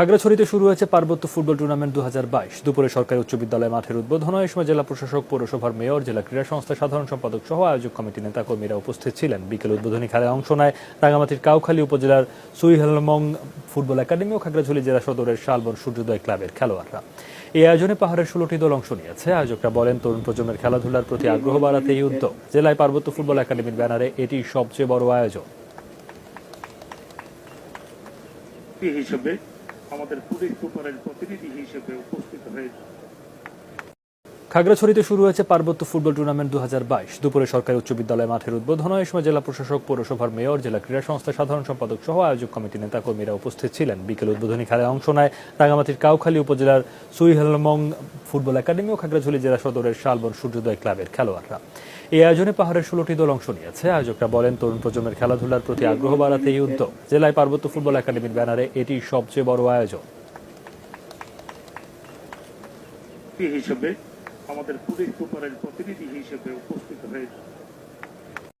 খাগড়াছড়িতে শুরু হয়েছে পার্বত্য ফুটবল টুর্নামেন্ট দু হাজার বাইশ। দুপুরে সরকারি উচ্চ বিদ্যালয় মাঠের উদ্বোধন হয়। সময় জেলা প্রশাসক, পৌরসভার মেয়র, জেলা ক্রীড়া সংস্থার সাধারণ সম্পাদক সহ আয়োজক কমিটি নেতাকর্মীরা উপস্থিত ছিলেন। বিকেল উদ্বোধনী খেলায় অংশ নেয় রাঙামাটির কাউখালী উপজেলার সুইহেলমং ফুটবল একাডেমি ও খাগড়াছড়ি জেলা সদরের শালবন সূর্যোদয় ক্লাবের খেলোয়াড়রা। এই আয়োজনে পাহাড়ের ষোলোটি দল অংশ নিয়েছে। আয়োজকরা বলেন, তরুণ প্রজন্মের খেলাধুলার প্রতি আগ্রহ বাড়াতে এই উদ্যোগ জেলায় পার্বত্য ফুটবল একাডেমির ব্যানারে এটি সবচেয়ে বড় আয়োজন। হিসেবে আমাদের পুলিশ সুপারের প্রতিনিধি হিসেবে উপস্থিত হয়েছে খাগড়াছড়িতে শুরু হয়েছে পার্বত্য ফুটবল টুর্নামেন্ট দু হাজার বাইশ। দুপুরে সরকারি উচ্চ বিদ্যালয় মাঠের উদ্বোধন হয়। সময় জেলা প্রশাসক, পৌরসভার মেয়র, জেলা ক্রীড়া সংস্থা সাধারণ সম্পাদক সহ আয়োজক কমিটি নেতাকর্মীরা উপস্থিত ছিলেন। বিকেল উদ্বোধনী খেলায় অংশ নেয় রাঙামাটির কাউখালী উপজেলার সুইহেলমং ফুটবল একাডেমি ও খাগড়াঝুলি জেলা সদরের শালবন সূর্যোদয় ক্লাবের খেলোয়াড়রা। এই আয়োজনে পাহাড়ের ষোলোটি দল অংশ নিয়েছে। আয়োজকরা বলেন, তরুণ প্রজন্মের খেলাধুলার প্রতি আগ্রহ বাড়াতে এই উদ্যোগ জেলায় পার্বত্য ফুটবল একাডেমির ব্যানারে এটি সবচেয়ে বড় আয়োজন। হিসেবে আমাদের পুলিশ সুপারের প্রতিনিধি হিসেবে উপস্থিত হয়েছে